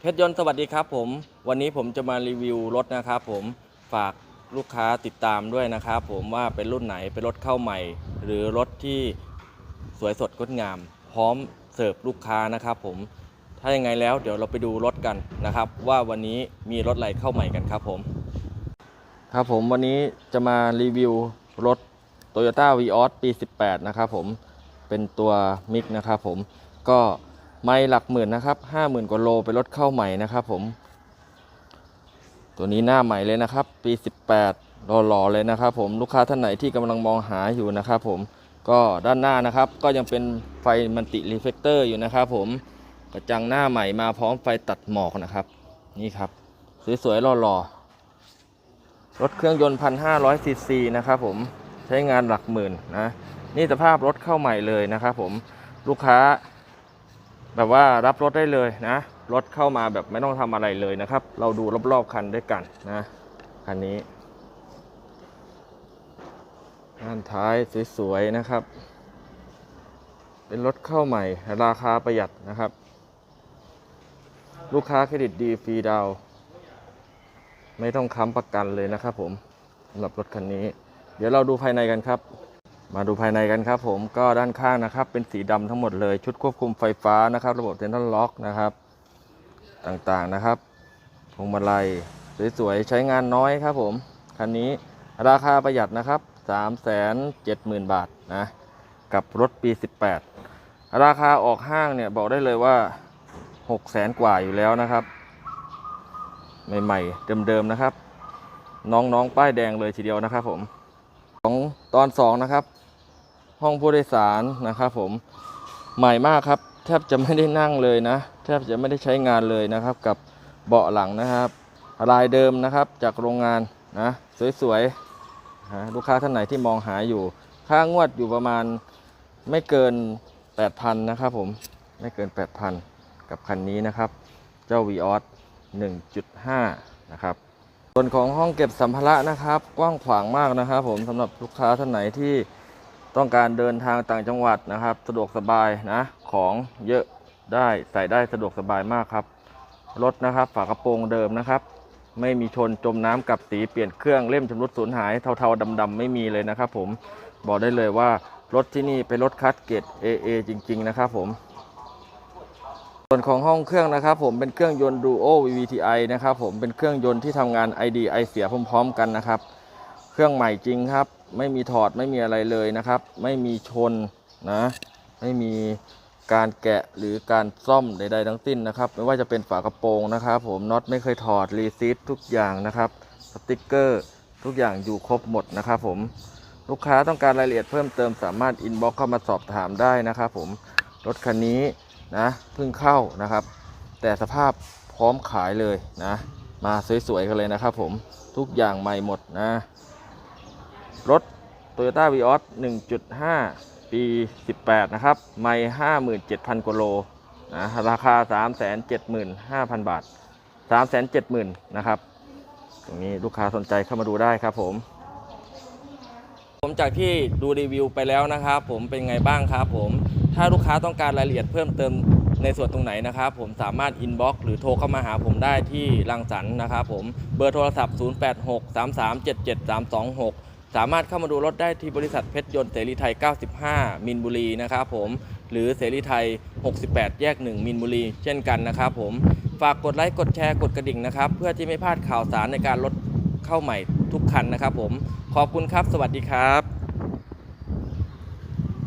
เพชรยนต์สวัสดีครับผมวันนี้ผมจะมารีวิวรถนะครับผมฝากลูกค้าติดตามด้วยนะครับผมว่าเป็นรุ่นไหนเป็นรถเข้าใหม่ หรือรถที่สวยสดงดงาม พร้อมเสิร์ฟลูกค้านะครับผมถ้ายังไงแล้วเดี๋ยวเราไปดูรถกันนะครับ ว่าวันนี้มีรถอะไรเข้าใหม่กันครับผม ครับผมวันนี้จะมารีวิวรถ Toyota v ีออสปี 18 นะครับผมเป็นตัวมิกนะครับผมก็ ไม่หลักหมื่นนะครับ50,000กว่าโลเป็นรถเข้าใหม่นะครับผม ตัวนี้หน้าใหม่เลยนะครับ ปี18หล่อๆเลยนะครับ ผมลูกค้าท่านไหนที่กำลังมองหาอยู่นะครับผมก็ด้านหน้านะครับก็ยังเป็นไฟมันติรีเฟกเตอร์อยู่นะครับผมกระจังหน้าใหม่มาพร้อมไฟตัดหมอกนะครับ นี่ครับ สวยๆหล่อๆรถเครื่องยนต์1,500ซีซีนะครับผมใช้งานหลักหมื่นนะนี่สภาพรถเข้าใหม่เลยนะครับผมลูกค้า แบบว่ารับรถได้เลยนะ รถเข้ามาแบบไม่ต้องทำอะไรเลยนะครับ เราดูรอบๆคันด้วยกันนะคันนี้ด้านท้ายสวยๆนะครับ เป็นรถเข้าใหม่ ราคาประหยัดนะครับ ลูกค้าเครดิตดีฟรีดาว ไม่ต้องค้ำประกันเลยนะครับผมสำหรับรถคันนี้ เดี๋ยวเราดูภายในกันครับ มาดูภายในกันครับผมก็ด้านข้างนะครับ เป็นสีดำทั้งหมดเลยชุดควบคุมไฟฟ้านะครับ ระบบเซ็นทรัลล็อกนะครับ ต่างๆนะครับพวงมาลัยสวยๆ ใช้งานน้อยครับผมคันนี้ราคาประหยัดนะครับ370,000 บาทนะกับรถปี 18 ราคาออกห้างเนี่ยบอกได้เลยว่า 600,000กว่าอยู่แล้วนะครับ ใหม่ๆ เดิมๆนะครับ น้องๆ ป้ายแดงเลยทีเดียวนะครับผม ของตอนสองนะครับ ห้องผู้โดยสารนะครับผมใหม่มากครับ แทบจะไม่ได้นั่งเลยนะ แทบจะไม่ได้ใช้งานเลยนะครับ กับเบาะหลังนะครับ ลายเดิมนะครับจากโรงงานนะสวยๆนะลูกค้าท่านไหนที่มองหาอยู่ ค่างวดอยู่ประมาณไม่เกิน 8,000นะครับผมไม่เกิน 8,000 กับคันนี้นะครับ เจ้า v ีออส1.5 นะครับ ส่วนของห้องเก็บสัมภาระนะครับ กว้างขวางมากนะครับ ผมสำหรับลูกค้าท่านไหนที่ต้องการเดินทางต่างจังหวัดนะครับ สะดวกสบายนะของเยอะได้ใส่ได้สะดวกสบายมากครับรถนะครับ ฝากระโปรงเดิมนะครับ ไม่มีชนจมน้ำกับสีเปลี่ยนเครื่องเล่มชำรุดสูญหายเทาๆดำๆไม่มีเลยนะครับ ผมบอกได้เลยว่ารถที่นี่เป็นรถคัสเกต AA จริง ๆ นะครับ ผม ส่วนของห้องเครื่องนะครับผมเป็นเครื่องยนต์ Duo VVTi นะครับผมเป็นเครื่องยนต์ที่ทำงาน ID ไอเสียพร้อมๆ กันนะครับ เครื่องใหม่จริงครับ ไม่มีถอดไม่มีอะไรเลยนะครับ ไม่มีชนนะไม่มีการแกะหรือการซ่อมใดๆทั้งสิ้นนะครับ ไม่ว่าจะเป็นฝากระโปรงนะครับผมน็อตไม่เคยถอดรีซีททุกอย่างนะครับสติกเกอร์ทุกอย่างอยู่ครบหมดนะครับผมลูกค้าต้องการรายละเอียดเพิ่มเติมสามารถอินบ็อกเข้ามาสอบถามได้นะครับผมรถคันนี้ นะเพิ่งเข้านะครับ แต่สภาพพร้อมขายเลยนะ มาสวยๆกันเลยนะครับผมทุกอย่างใหม่หมดนะ รถ Toyota v ีออส1.5 ปี 18 นะครับ ไม่57,000กว่าโลนะราคา 375,000 บาท 370,000นะครับ ตรงนี้ลูกค้าสนใจเข้ามาดูได้ครับผม ผมจากที่ดูรีวิวไปแล้วนะครับ ผมเป็นไงบ้างครับผม ถ้าลูกค้าต้องการรายละเอียดเพิ่มเติมในส่วนตรงไหนนะครับ ผมสามารถอินบ็อกซ์หรือโทรเข้ามาหาผมได้ที่รังสรรค์นะครับผมเบอร์โทรศัพท์ 0863377326สามารถเข้ามาดูรถได้ที่บริษัทเพชรยนต์เสรีไทย 95 มินบุรีนะครับผม หรือเสรีไทย 68 แยก 1 มินบุรี เช่นกันนะครับผม ฝากกดไลค์ กดแชร์ กดกระดิ่งนะครับ เพื่อที่ไม่พลาดข่าวสารในการรถเข้าใหม่ทุกคันนะครับผม ขอบคุณครับ สวัสดีครับ